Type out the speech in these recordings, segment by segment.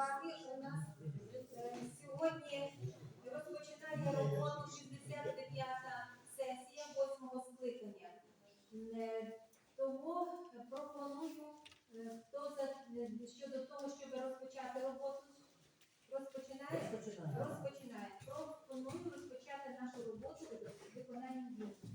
уваги. У нас е, сьогодні розпочинає роботу 69-та сесія 8-го скликання. Е, Тому пропоную, е, хто за щодо того, щоб розпочати роботу. Розпочинає? Розпочинає. Пропоную розпочати нашу роботу з виконанням дій.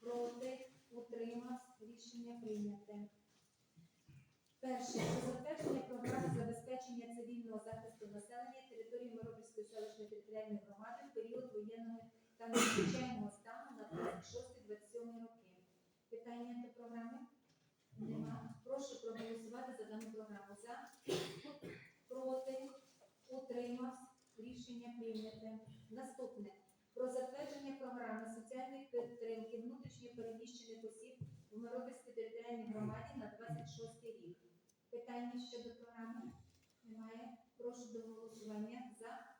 Проти, утримався. Рішення прийняте. Перше. Затвердження програми забезпечення цивільного захисту населення території Миропільської селищної територіальної громади в період воєнного та надзвичайного стану на 26-27 роки. Питання до програми? Нема. Прошу проголосувати за дану програму. За, проти, утримався. Рішення прийняте. Наступне. Про затвердження програми соціальної підтримки внутрішньо переміщених осіб в Миропільській територіальній громаді на 26 рік. Питання щодо програми? Немає. Прошу до голосування. За,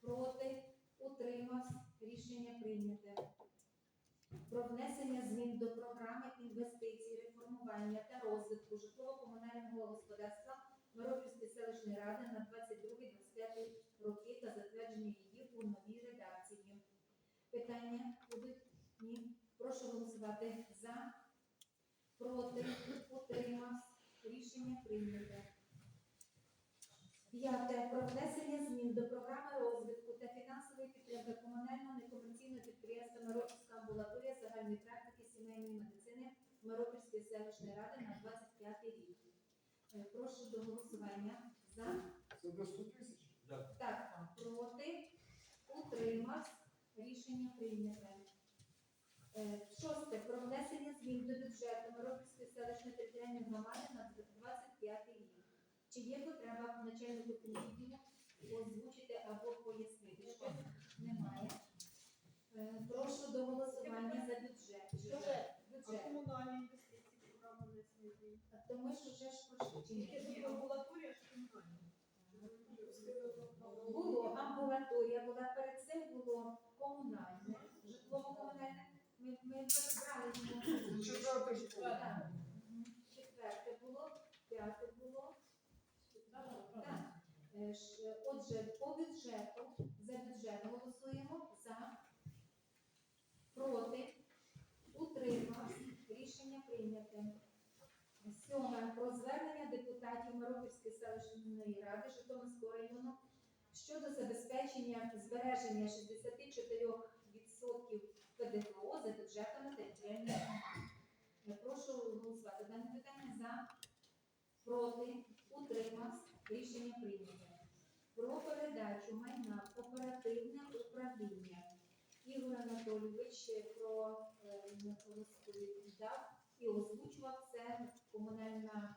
проти, утримався. Рішення прийняте про внесення змін до програми інвестицій, реформування та розвитку житлово-комунального господарства Миропільської селищної ради на 22-25 роки та затвердження її у новій редакції. Питання будуть? Ні. Прошу голосувати за, проти, утримався. Рішення прийняте. П'яте. Про внесення змін до програми розвитку та фінансової підтримки комунального некомерційного підприємства Миропільська амбулаторія загальної практики сімейної медицини Миропільської селищної ради на 25 рік. Е, Прошу до голосування. За, Це до 100 тисяч? так, проти, утримався. Рішення прийняте. Е, Шосте. Про внесення змін до бюджету Миропільської селищної територіальної громади на 25 рік. Чи є потреба начальнику відділу озвучити або пояснити? Що немає. Е, Прошу до голосування за бюджет. Що ж А комунальні інвестиції програми внесення змін? А То ми вже ж амбулаторія ж комунальні. Було амбулаторія, була перед цим було комунальне, житлово-комунальне. Ми, ми перебрали. Четверте було. П'яте було. Так. Е, Отже, по бюджету, за бюджет голосуємо за, проти, утримався, рішення прийняте. Сьоме. Про звернення депутатів Миропільської селищної ради Житомирського району щодо забезпечення збереження 64% ПДФО за бюджетами та громади. Я прошу голосувати дане питання за, проти, утримався, рішення прийнято. Про передачу майна оперативне управління. Ігор Анатолійович про е, розповідав і озвучував це комунальна.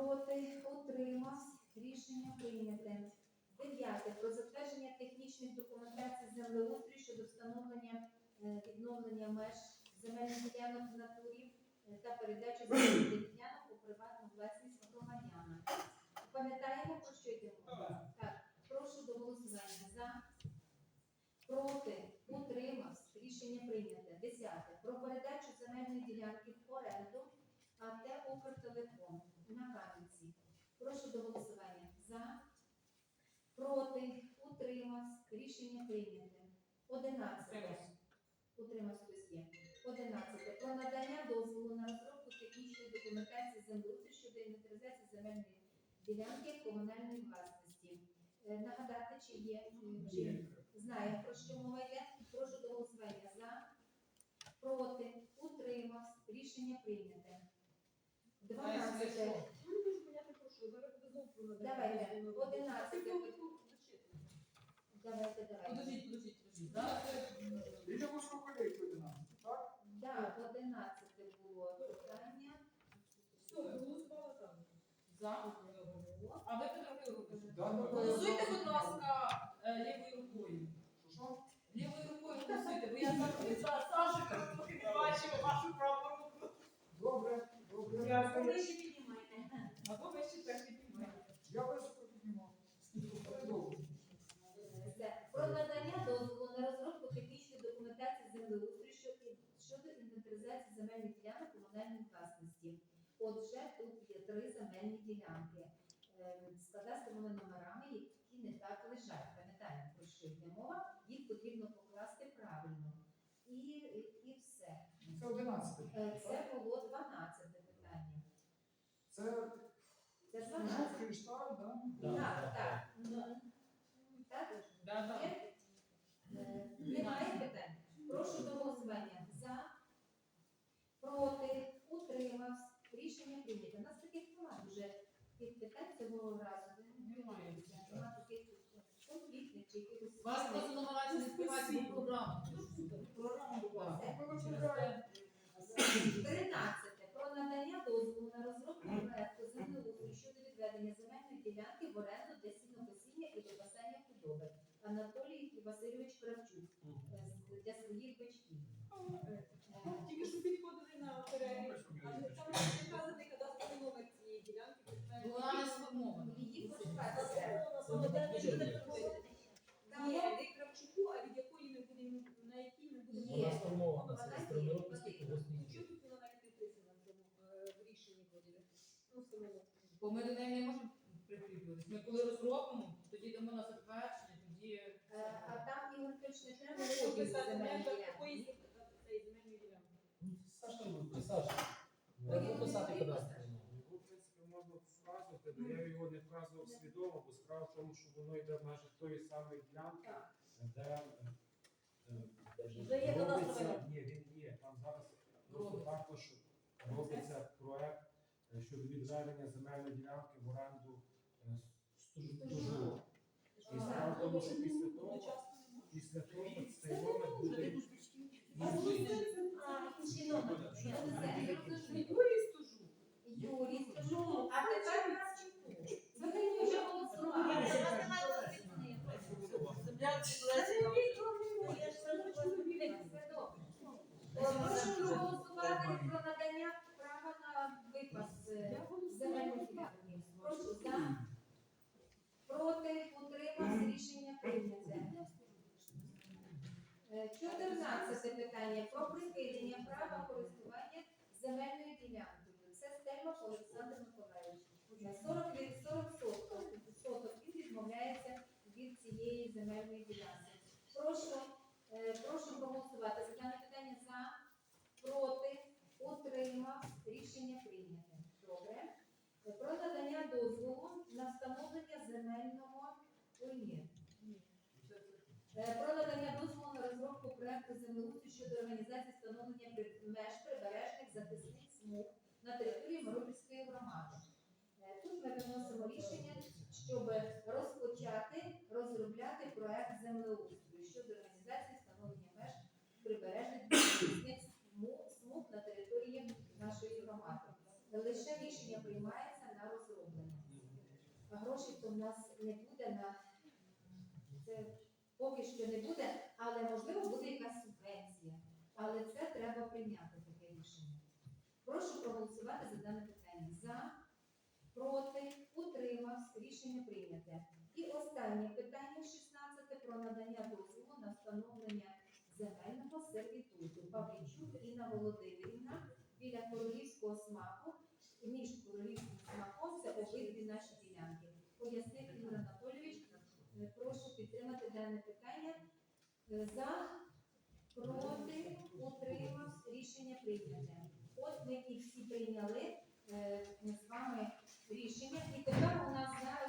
Проти, утримався, рішення прийняте. Дев'яте. Про затвердження технічних документацій землеустрою щодо встановлення е, відновлення меж земельних ділянок в натурі е, та передачі земельних ділянок у приватну власність громадянам. Пам'ятаємо, про що йде мова? Так. Прошу до голосування. За, проти, утримався, рішення прийняте. Десяте. Про передачу земельної ділянки в оренду АТ «Укртелеком» на Кам'янці. Прошу до голосування. За, проти, утримався, рішення прийняте. Одинадцяте. Утримався хтось є. Одинадцяте. Про надання дозволу на розробку технічної документації землеустрою щодо інвентаризації земельної ділянки комунальної власності. Е, Нагадати, чи є, м, чи знає, про що мова йде. Прошу до голосування за, проти, утримався, рішення прийняте. Дванадцяте. Ну, Давайте, дозволу. одинадцяте. Ти повинен зачитати. Давайте, давайте. Подождіть, подождіть, подождіть. Да? Біля Москва-Колейки 11, так? Да, одинадцяте було питання. Все, голосувала там. За. А ви? Да, да, да. Голосуйте, будь ласка, е, лівою рукою. Що, що? Лівою рукою голосуйте, бо я завжди за Сашу трохи не бачила вашу праву руку. Добре, Ви ще. Або ви ще так піднімаєте. Я високо піднімав. Про надання дозволу на розробку технічної документації землеустрою щодо- щодо інвентаризації земельних ділянок комунальної власності. Отже, тут є три земельні ділянки е, з кадастровими номерами, які не так лежать. Пам'ятаємо, про що йде мова. Їх потрібно покласти правильно. І, і все. Це 11. Е, Це було 12 питання. Це 12. Кришталь, да? Так, так. Да, да. Немає питань? Прошу до голосування. За, проти, утримався. Рішення прийнято. У нас таких немає вже тих питань цього разу. Немає. Нема таких конфліктних чи якихось. Вас просто намагається не співати програму. Програму була. Все. 13. Про надання дозволу на розробку проекту землеустрою відведення земельної ділянки в оренду для сінокосіння і випасання худоби. Анатолій Васильович Кравчук е, для своїх батьків. Е, Тільки що підходили на перерві. А там вказаний кадастровий номер цієї ділянки. Вона не сформована. Її Кравчуку, а від якої ми будемо, на якій ми будемо. Вона сформована це Чому тут вона навіть не вписана в цьому рішенні вроді? Ну, встановлено. Бо ми до неї не можемо прикріплюватись. Ми коли розробимо, тоді дамо на затвердження, тоді Е, А там Федорович не треба Треба поділ писати якоїсь цієї земельної ділянки. Ну, Саша буде, Саша. Треба писати буде Його, в принципі, можна вказувати, але я його не вказував свідомо, бо справа в тому, що воно йде в межах тої самої ділянки, Так. де е, е, є робиться, ні, він є. Там зараз просто також робиться проект е, щодо відведення земельної ділянки в оренду е, стужу. І справа в тому, що після того, після того цей номер буде Юрій скажу, а тепер Кравчуку. Ви вже голосували. Прошу проголосувати про надання права на випас е, земельної ділянки. Прошу за. Проти, утримався, рішення прийняте. Е, 14 питання про припинення права користування земельною ділянкою. Це Стельмах Олександр Миколаївич. На 40 від 40 соток, він відмовляється від цієї земельної ділянки. Прошу, е, прошу проголосувати за дане питання за, проти, утримав, рішення прийняте. Добре. Про надання дозволу на встановлення земельного ой, ні, Е, Про надання дозволу на розробку проекту землеустрою щодо організації встановлення меж прибережних захисних смуг на території Миропільської громади. Е, Тут ми виносимо рішення, щоб розпочати розробляти проект землеустрою щодо організації встановлення меж прибережних захисних смуг- на території нашої громади. Лише рішення приймається на розроблення. Грошей то в нас не буде на це поки що не буде, але можливо буде якась субвенція. Але це треба прийняти таке рішення. Прошу проголосувати за дане питання. За, проти, утримався, рішення прийняте. І останнє питання, 16 про надання дозволу на встановлення земельного сервітуту. Павлічук Інна Володимирівна біля королівського смаку. Між королівським смаком це обидві наші ділянки. Анатолійович. Е, Прошу підтримати дане питання. Е, за, проти, утримався, рішення прийняте. От ми і всі прийняли е, з вами рішення. І тепер у нас зараз.